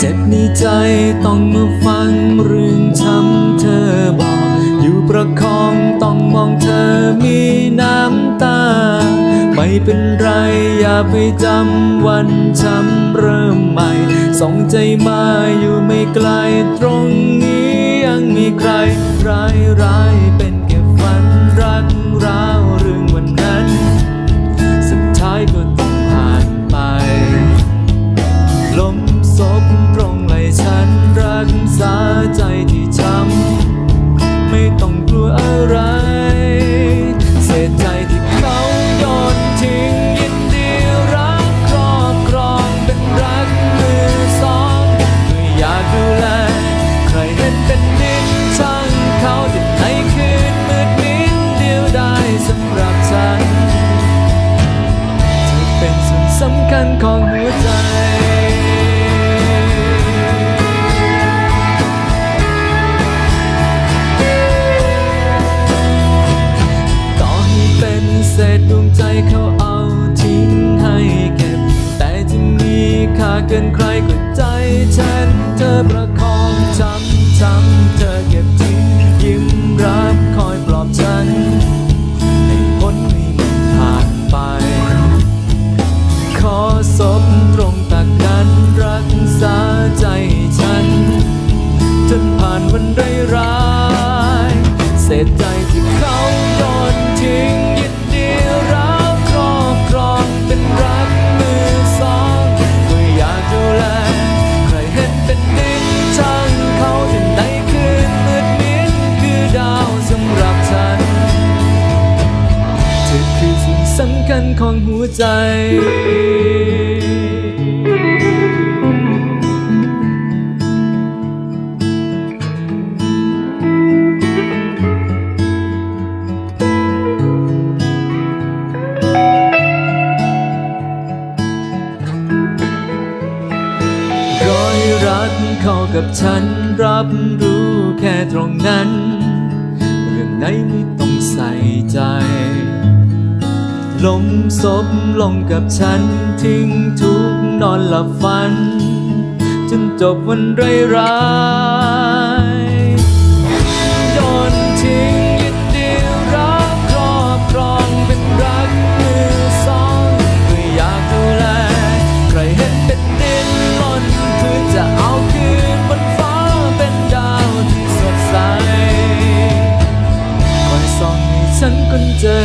เจ็บในใจต้องมาฟังเรื่องช้ำเธอบอก อยู่ประคองต้องมองเธอมีน้ำตา ไม่เป็นไรอย่าไปจำวันช้ำเริ่มใหม่สองใจมาอยู่ไม่ไกลตรงนี้ยังมีใครร้ายร้ายเป็น เกินใครก็ใจฉันเธอประคองช้ำช้ำเธอเก็บ หัวใจ รอยรักเข้ากับฉันรับรู้แค่ตรงนั้น เรื่องไหนไม่ต้องใส่ใจ ลมซบลงกับฉัน ทิ้งทุกนอนหลับฝัน จนจบวันไร้ร้า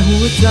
หัวใจ